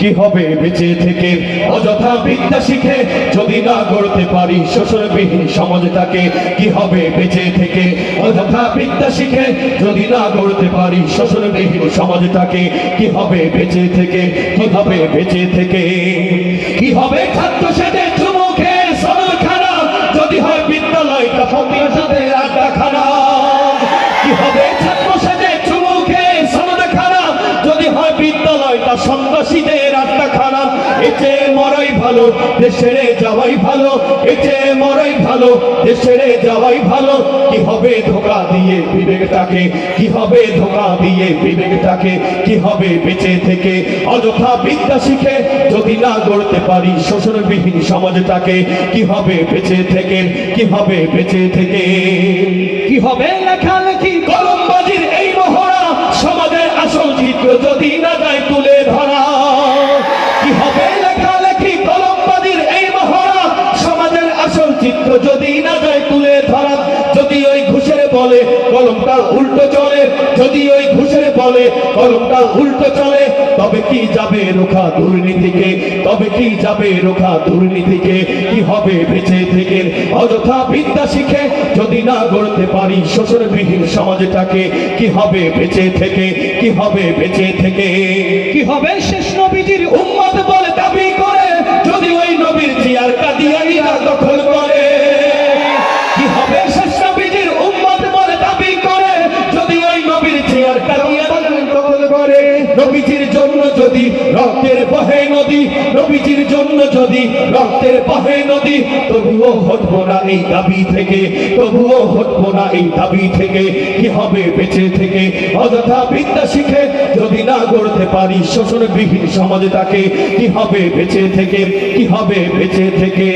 কি হবে বেঁচে থেকে। অযথা বিদ্যা শিখে যদি না গড়তে পারি শোষণবিহীন সমাজটাকে, কি হবে বেঁচে থেকে? অযথা বিদ্যা শিখে যদি না গড়তে পারি শোষণবিহীন সমাজটাকে, কি হবে বেঁচে থেকে? কি হবে বেঁচে থেকে? কি হবে চুমুখে খারাপ যদি হয় বিদ্যালয়টা ফকির সাথে আড্ডা খারাপ কি হবে ছাত্র সেজে চুমুখে সরল খারাপ যদি হয় বিদ্যালয়টা খারাপ এতে মরাই ভালো, দেশেরে যাওয়াই ভালো, এতে মরাই ভালো, দেশেরে যাওয়াই ভালো। কি হবে ধোকা দিয়ে বিবেকটাকে, কি হবে ধোকা দিয়ে বিবেকটাকে, কি হবে বেঁচে থেকে? অযথা বিদ্যা শিখে যদি না গড়তে পারি শোষণবিহীন সমাজটাকে, কি হবে বেঁচে থেকে? কি হবে বেঁচে থেকে? কি হবে লেখালেখি কলমটা উল্টো চলে, যদি ওই ঘুষের বলে কলমটা উল্টো চলে, তবে কি যাবে রোখা দুর্নীতিকে? তবে কি যাবে রোখা দুর্নীতিকে? কি হবে বেঁচে থেকে? অযথা বিদ্যা শিখে যদি না গড়তে পারি শোষণবিহীন সমাজটাকে, কি হবে বেঁচে থেকে? কি হবে বেঁচে থেকে? কি হবে শেষ নবীজির উম্মত রক্তের বহে নদী, নবীজির জন্য যদি রক্তের বহে নদী, তবুও হটবো না এই দাবি থেকে, তবুও হটবো না এই দাবি থেকে, কি হবে বেঁচে থেকে? অযথা বিদ্যা শিখে যদি না গড়তে পারি শোষণবিহীন সমাজটাকে কি হবে বেঁচে থেকে? কি হবে বেঁচে থেকে?